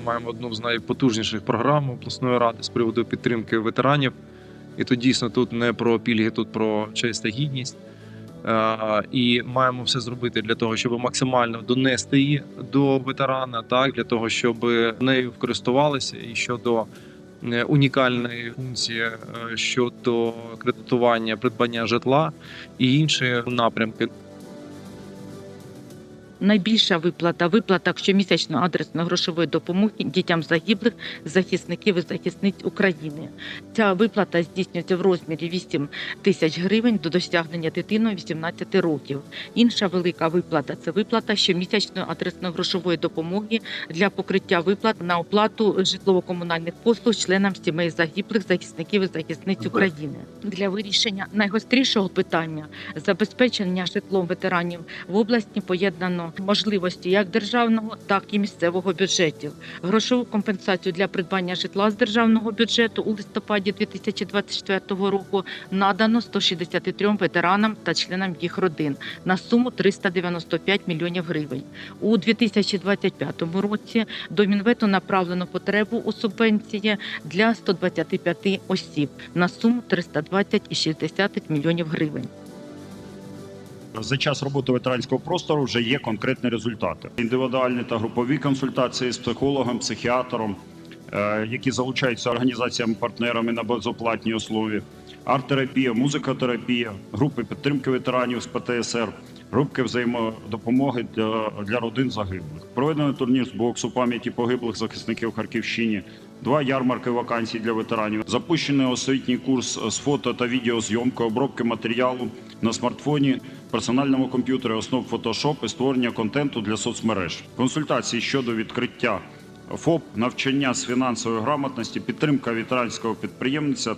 маємо одну з найпотужніших програм обласної ради з приводу підтримки ветеранів. І тут дійсно тут не про пільги, тут про честь та гідність. Е, І маємо все зробити для того, щоб максимально донести її до ветерана, так для того, щоб нею користувалися, і щодо е, унікальної функції е, щодо кредитування, придбання житла і інші напрямки. Найбільша виплата виплата щомісячної адресної грошової допомоги дітям загиблих захисників і захисниць України. Ця виплата здійснюється в розмірі 8 тисяч гривень до досягнення дитиною 18 років. Інша велика виплата це виплата щомісячної адресної грошової допомоги для покриття виплат на оплату житлово-комунальних послуг членам сімей загиблих захисників і захисниць України. Для вирішення найгострішого питання забезпечення житлом ветеранів в області поєднано можливості як державного, так і місцевого бюджетів. Грошову компенсацію для придбання житла з державного бюджету у листопаді 2024 року надано 163 ветеранам та членам їх родин на суму 395 мільйонів гривень. У 2025 році до Мінвету направлено потребу у субвенції для 125 осіб на суму 320,6 мільйонів гривень. За час роботи ветеранського простору вже є конкретні результати. Індивідуальні та групові консультації з психологом, психіатром, які залучаються організаціями-партнерами на безоплатній основі, арт-терапія, музикотерапія, групи підтримки ветеранів з ПТСР, групки взаємодопомоги для, для родин загиблих. Проведено турнір з боксу пам'яті погиблих захисників Харківщині. Два ярмарки вакансій для ветеранів. Запущений освітній курс з фото та відеозйомки, обробки матеріалу на смартфоні, персональному комп'ютері, основ Photoshop і створення контенту для соцмереж. Консультації щодо відкриття ФОП, навчання з фінансової грамотності, підтримка ветеранського підприємниця